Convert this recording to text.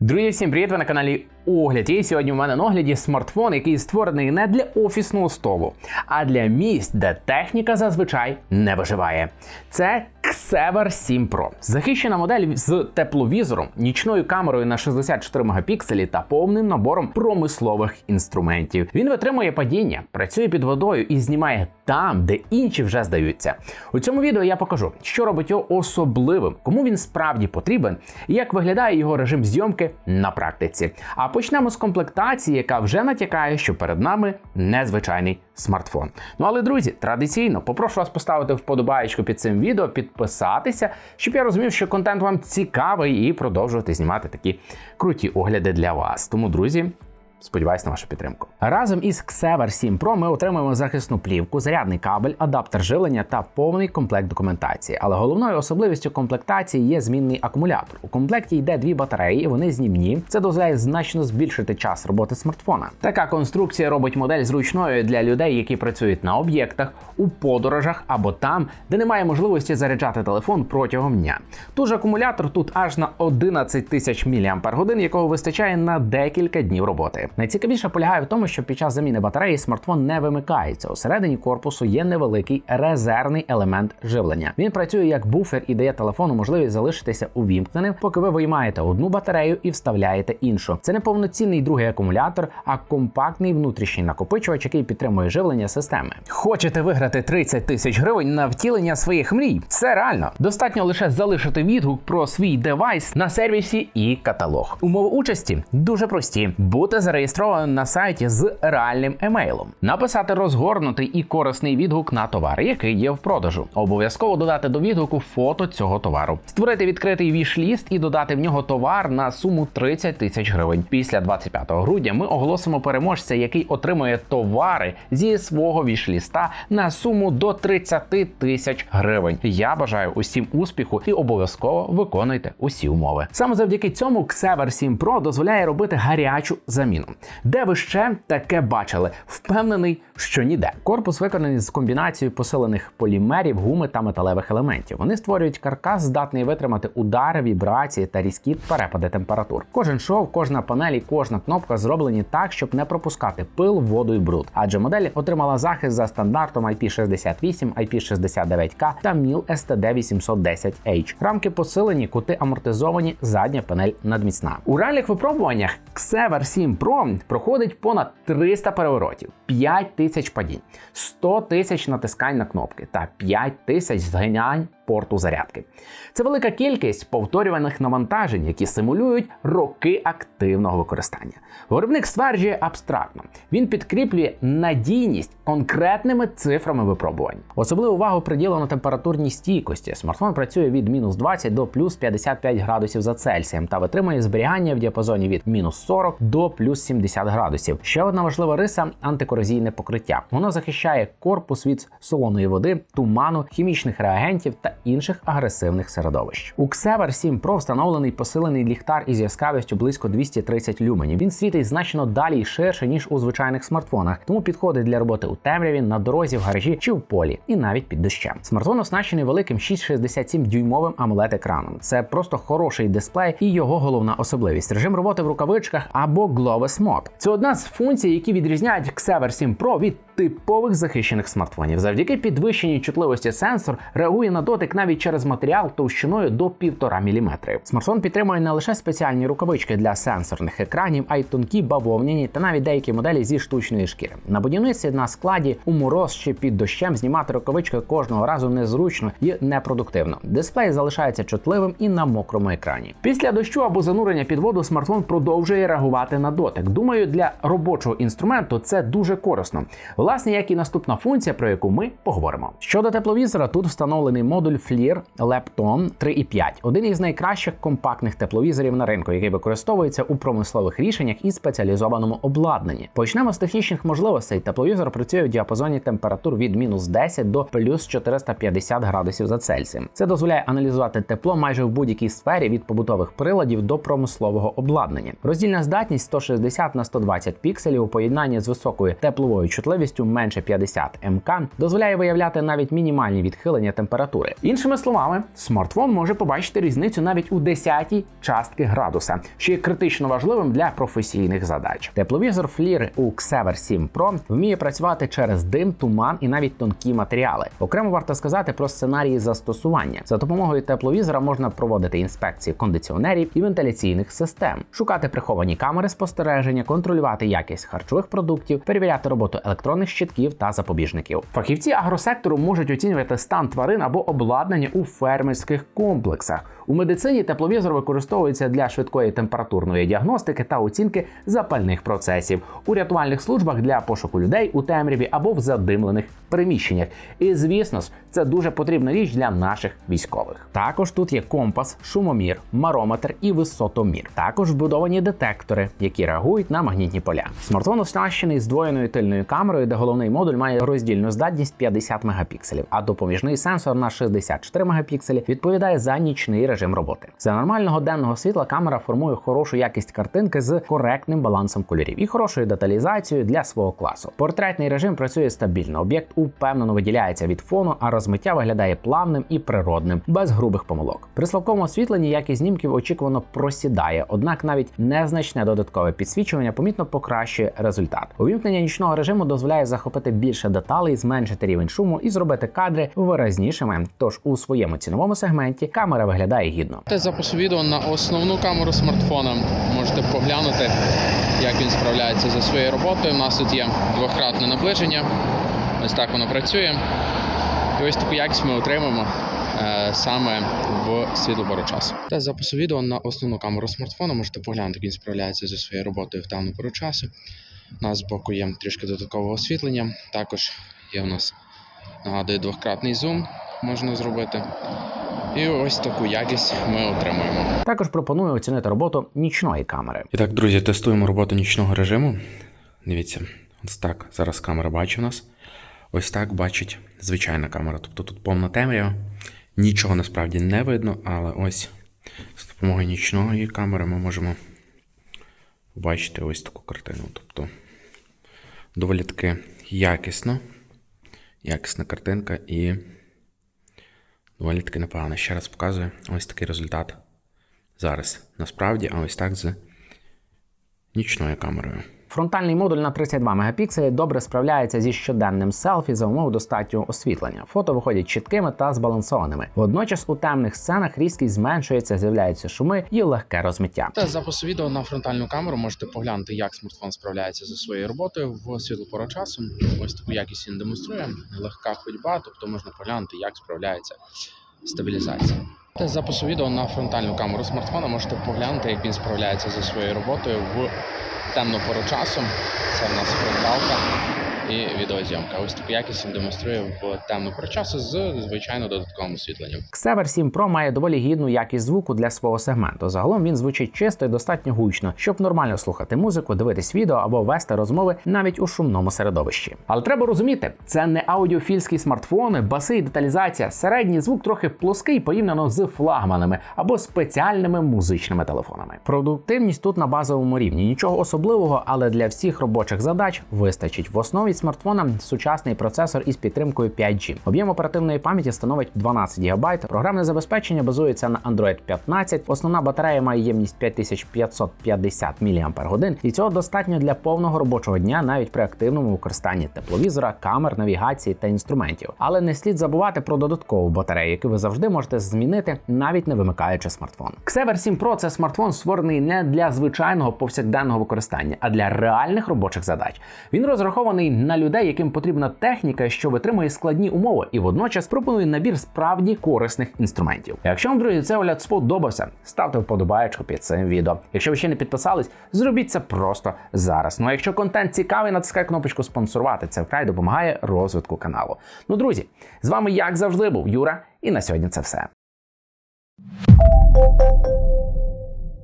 Друзі, всім привіт! Ви на каналі Огляд. І сьогодні у мене на огляді смартфон, який створений не для офісного столу, а для місць, де техніка зазвичай не виживає. Це Xever 7 Pro. Захищена модель з тепловізором, нічною камерою на 64 мегапікселі та повним набором промислових інструментів. Він витримує падіння, працює під водою і знімає там, де інші вже здаються. У цьому відео я покажу, що робить його особливим, кому він справді потрібен і як виглядає його режим зйомки на практиці. А почнемо з комплектації, яка вже натякає, що перед нами незвичайний смартфон. Ну але друзі, традиційно попрошу вас поставити вподобаєчку під цим відео, підписатися, щоб я розумів, що контент вам цікавий, і продовжувати знімати такі круті огляди для вас. Тому, друзі. Сподіваюсь на вашу підтримку. Разом із Xever 7 Pro ми отримуємо захисну плівку, зарядний кабель, адаптер живлення та повний комплект документації. Але головною особливістю комплектації є змінний акумулятор. У комплекті йде дві батареї, вони знімні. Це дозволяє значно збільшити час роботи смартфона. Така конструкція робить модель зручною для людей, які працюють на об'єктах, у подорожах або там, де немає можливості заряджати телефон протягом дня. Тут акумулятор тут аж на 11 тисяч мАч, якого вистачає на декілька днів роботи. Найцікавіше полягає в тому, що під час заміни батареї смартфон не вимикається. Усередині корпусу є невеликий резервний елемент живлення. Він працює як буфер і дає телефону можливість залишитися увімкненим, поки ви виймаєте одну батарею і вставляєте іншу. Це не повноцінний другий акумулятор, а компактний внутрішній накопичувач, який підтримує живлення системи. Хочете виграти 30 тисяч гривень на втілення своїх мрій? Це реально. Достатньо лише залишити відгук про свій девайс на сервісі і каталог. Умови участі дуже прості: бути зареєстрованим на сайті з реальним емейлом, написати розгорнутий і корисний відгук на товар, який є в продажу. Обов'язково додати до відгуку фото цього товару, створити відкритий віш-ліст і додати в нього товар на суму 30 тисяч гривень. Після 25 грудня ми оголосимо переможця, який отримує товари зі свого віш-ліста на суму до 30 тисяч гривень. Я бажаю усім успіху і обов'язково виконуйте усі умови. Саме завдяки цьому Xever 7 Pro дозволяє робити гарячу заміну. Де ви ще таке бачили? Впевнений, що ніде. Корпус виконаний з комбінацією посилених полімерів, гуми та металевих елементів. Вони створюють каркас, здатний витримати удари, вібрації та різкі перепади температур. Кожен шов, кожна панель і кожна кнопка зроблені так, щоб не пропускати пил, воду і бруд. Адже модель отримала захист за стандартом IP68, IP69K та MIL STD810H. Рамки посилені, кути амортизовані, задня панель надміцна. У реальних випробуваннях Xever 7 Pro проходить понад 300 переворотів, 5 тисяч падінь, 100 тисяч натискань на кнопки та 5 тисяч згинянь порту зарядки. Це велика кількість повторюваних навантажень, які симулюють роки активного використання. Виробник стверджує абстрактно. Він підкріплює надійність конкретними цифрами випробувань. Особливу увагу приділено температурній стійкості. Смартфон працює від мінус 20 до плюс 55 градусів за Цельсієм та витримує зберігання в діапазоні від мінус 40 до плюс 70 градусів. Ще одна важлива риса антикорозійне покриття. Воно захищає корпус від солоної води, туману, хімічних реагентів та інших агресивних середовищ. У Xever 7 Pro встановлений посилений ліхтар із яскравістю близько 230 люменів. Він світить значно далі і ширше ніж у звичайних смартфонах, тому підходить для роботи у темряві, на дорозі, в гаражі чи в полі, і навіть під дощем. Смартфон оснащений великим 667 дюймовим amoled екраном. Це просто хороший дисплей і його головна особливість режим роботи в рукавичках або Globus Mode. Це одна з функцій, які відрізняють Xever 7 Pro від типових захищених смартфонів. Завдяки підвищеній чутливості сенсор реагує на дотик навіть через матеріал товщиною до 1,5 мм. Смартфон підтримує не лише спеціальні рукавички для сенсорних екранів, а й тонкі бавовняні та навіть деякі моделі зі штучної шкіри. На будівництві на складі у мороз чи під дощем знімати рукавички кожного разу незручно і непродуктивно. Дисплей залишається чутливим і на мокрому екрані. Після дощу або занурення під воду смартфон продовжує реагувати на дотик. Думаю, для робочого інструменту це дуже корисно. Власне, як і наступна функція, про яку ми поговоримо. Щодо тепловізора, тут встановлений модуль FLIR Lepton 3.5, один із найкращих компактних тепловізорів на ринку, який використовується у промислових рішеннях і спеціалізованому обладнанні. Почнемо з технічних можливостей. Тепловізор працює в діапазоні температур від мінус 10 до плюс 450 градусів за Цельсієм. Це дозволяє аналізувати тепло майже в будь-якій сфері від побутових приладів до промислового обладнання. Роздільна здатність 160 на 120 пікселів у поєднанні з високою тепловою чутливістю потужністю менше 50 МК дозволяє виявляти навіть мінімальні відхилення температури. Іншими словами, смартфон може побачити різницю навіть у десятій частки градуса, що є критично важливим для професійних задач. Тепловізор FLIR у Xever 7 Pro вміє працювати через дим, туман і навіть тонкі матеріали. Окремо варто сказати про сценарії застосування. За допомогою тепловізора можна проводити інспекції кондиціонерів і вентиляційних систем, шукати приховані камери спостереження, контролювати якість харчових продуктів, перевіряти роботу електронних щитків та запобіжників. Фахівці агросектору можуть оцінювати стан тварин або обладнання у фермерських комплексах. У медицині тепловізор використовується для швидкої температурної діагностики та оцінки запальних процесів у рятувальних службах для пошуку людей у темряві або в задимлених приміщеннях. І звісно ж, це дуже потрібна річ для наших військових. Також тут є компас, шумомір, марометр і висотомір. Також вбудовані детектори, які реагують на магнітні поля. Смартфон оснащений здвоєною тильною камерою, де головний модуль має роздільну здатність 50 мегапікселів, а допоміжний сенсор на 64 мегапікселі відповідає за нічний режим роботи. За нормального денного світла камера формує хорошу якість картинки з коректним балансом кольорів і хорошою деталізацією для свого класу. Портретний режим працює стабільно. Об'єкт упевнено виділяється від фону, а розмиття виглядає плавним і природним, без грубих помилок. При слабкому освітленні якість знімків очікувано просідає, однак навіть незначне додаткове підсвічування помітно покращує результат. Увімкнення нічного режиму дозволяє захопити більше деталей, зменшити рівень шуму і зробити кадри виразнішими. Тож у своєму ціновому сегменті камера виглядає гідно. Те запису відео на основну камеру смартфона. Можете поглянути, як він справляється зі своєю роботою. У нас тут є двократне наближення. Ось так воно працює. І ось таку якість ми отримаємо е, саме в світлу пору часу. Те запису відео на основну камеру смартфона. Можете поглянути, як він справляється зі своєю роботою в темну пору часу. У нас збоку є трішки додаткового освітлення. Також є у нас, нагадую, двократний зум можна зробити. І ось таку якість ми отримуємо. Також пропоную оцінити роботу нічної камери. І так, друзі, тестуємо роботу нічного режиму. Дивіться, ось так. Зараз камера бачить нас. Ось так бачить звичайна камера. Тобто тут повна темрява. Нічого насправді не видно, але ось з допомогою нічної камери ми можемо побачити ось таку картину. Тобто доволі таки якісно. Якісна картинка і доволі таки непогано. Ще раз показую ось такий результат зараз. Насправді, а ось так з нічною камерою. Фронтальний модуль на 32 мегапікселі добре справляється зі щоденним селфі за умов достатнього освітлення. Фото виходять чіткими та збалансованими. Водночас у темних сценах різкість зменшується, з'являються шуми і легке розмиття. Та запису відео на фронтальну камеру можете поглянути, як смартфон справляється зі своєю роботою в світлу пору часу. Ось таку якість він демонструє. Легка ходьба, тобто можна поглянути, як справляється стабілізація. Та запису відео на фронтальну камеру смартфона можете поглянути, як він справляється зі своєю роботою в темну пору часу. Це в нас фронталка і відеозйомка. Ось таку якість він демонструє в темну пору часу з звичайно додатковим освітленням. Xever 7 Pro має доволі гідну якість звуку для свого сегменту. Загалом він звучить чисто і достатньо гучно, щоб нормально слухати музику, дивитись відео або вести розмови навіть у шумному середовищі. Але треба розуміти, це не аудіофільські смартфони, баси і деталізація. Середній звук трохи плоский порівняно з флагманами або спеціальними музичними телефонами. Продуктивність тут на базовому рівні. Нічого особливого, але для всіх робочих задач вистачить. В основі смартфона сучасний процесор із підтримкою 5G. Об'єм оперативної пам'яті становить 12 ГБ. Програмне забезпечення базується на Android 15. Основна батарея має ємність 5550 мАч, і цього достатньо для повного робочого дня навіть при активному використанні тепловізора, камер, навігації та інструментів. Але не слід забувати про додаткову батарею, яку ви завжди можете змінити, навіть не вимикаючи смартфон. Xever 7 Pro – це смартфон, створений не для звичайного повсякденного використання, а для реальних робочих задач. Він розрахований на людей, яким потрібна техніка, що витримує складні умови, і водночас пропонує набір справді корисних інструментів. Якщо вам, друзі, цей огляд сподобався, ставте вподобаєчку під цим відео. Якщо ви ще не підписались, зробіть це просто зараз. Ну а якщо контент цікавий, натискай кнопочку спонсорувати. Це вкрай допомагає розвитку каналу. Ну, друзі, з вами як завжди був Юра, і на сьогодні це все.